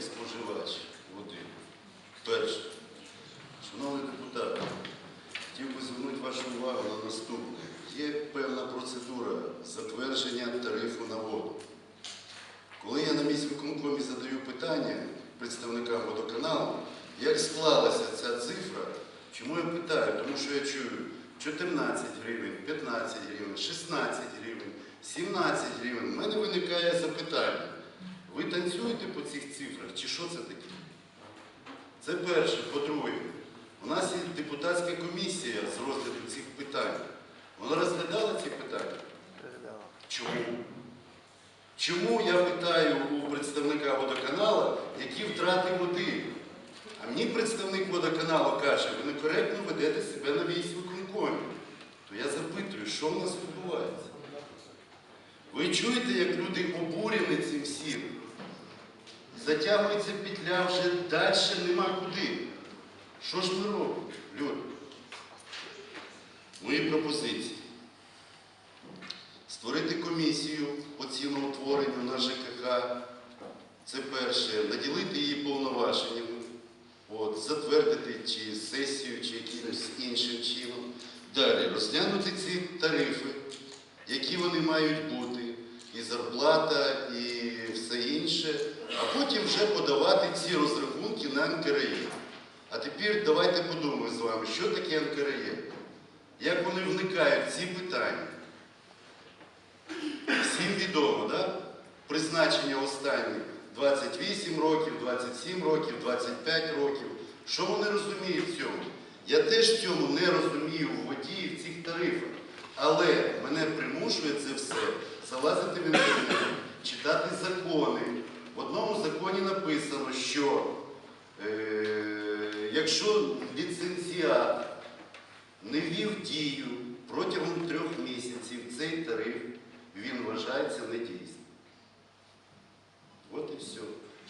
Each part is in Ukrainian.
як споживач води. Перше, шановні депутати, хотів би звернути вашу увагу на наступне. Є певна процедура затвердження тарифу на воду. Коли я на міськвиконкомі задаю питання представникам водоканалу, як склалася ця цифра, чому я питаю? Тому що я чую 14 гривень, 15 гривень, 16 гривень, 17 гривень. У мене виникає запитання. Танцюєте по цих цифрах чи що це таке? Це перше. По-друге, у нас є депутатська комісія з розгляду цих питань. Вона розглядала ці питання? Чому? Чому я питаю у представника водоканалу, які втрати води? А мені представник водоканалу каже, ви некоректно ведете себе на військовиконкомі. То я запитую, що в нас відбувається? Ви чуєте, як люди обурені цим всім? Затягується петля вже далі нема куди. Що ж ми робимо, люди? Мої пропозиції. Створити комісію по ціноутворенню на ЖКХ. Це перше. Наділити її повноваженнями. От, затвердити чи сесію, чи якимось іншим чином. Далі розглянути ці тарифи, які вони мають бути, і зарплата, і все інше, потім вже подавати ці розрахунки на НКРЄ. А тепер давайте подумаємо з вами, що таке НКРЄ, як вони вникають в ці питання. Всім відомо, да? призначення останні 28 років, 27 років, 25 років. Що вони розуміють в цьому? Я теж цьому не розумію в воді в цих тарифах. Але мене примушує це все залазити в інтернет, читати закони. В одному законі написано, що е, якщо ліцензіат не ввів дію протягом трьох місяців цей тариф, він вважається недійсним. От і все.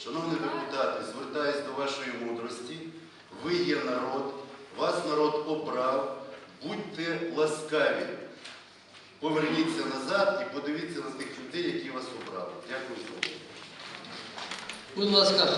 Шановні депутати, звертаюсь до вашої мудрості. Ви є народ, вас народ обрав. Будьте ласкаві. Поверніться назад і подивіться на тих людей, які вас обрали. Дякую за увагу. Будь ласка.